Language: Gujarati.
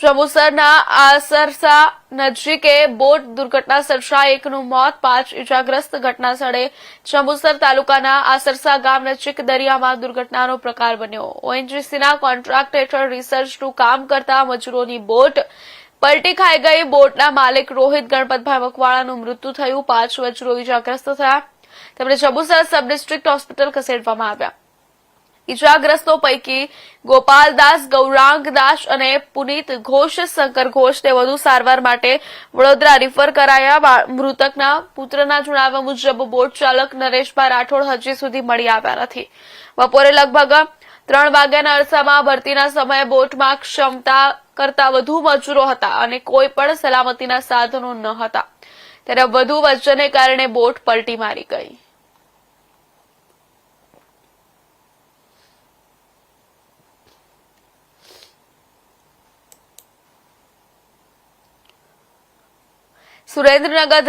જંબુસરના આસરસા નજીકે બોટ દુર્ઘટના સર્જાઈ. એકનું મોત પાંચ ઇજાગ્રસ્ત ઘટના સ્થળે શંભુસર તાલુકાના આસરસા ગામ નજીક દરિયામાં દુર્ઘટનાનો પ્રકાર બન્યો. ઓએનજીસીના કોન્ટ્રાક્ટ હેઠળ રિસર્ચનું કામ કરતા મજૂરોની બોટ પલટી ખાઈ ગઈ. બોટના માલિક રોહિત ગણપતભાઈ મકવાળાનું મૃત્યુ થયું. પાંચ મજૂરો ઇજાગ્રસ્ત થયા. તેમણે જંબુસર સબ ડિસ્ટ્રિક્ટ હોસ્પિટલ ખસેડવામાં આવ્યા. ઇજાગ્રસ્તો પૈકી ગોપાલદાસ ગૌરાંગદાસ અને પુનીત ઘોષ, શંકર ઘોષને વધુ સારવાર માટે વડોદરા રિફર કરાયા. મૃતકના પુત્રના જણાવ્યા મુજબ બોટ ચાલક નરેશભાઈ રાઠોડ હજી સુધી મળી આવ્યા નથી. બપોરે લગભગ ત્રણ વાગ્યાના અરસામાં ભરતીના સમયે બોટમાં ક્ષમતા કરતા વધુ મજૂરો હતા અને કોઈ પણ સલામતીના સાધનો ન હતા. ત્યારે વધુ વજનને કારણે બોટ પલટી મારી ગઈ. సురేంద్రనగర్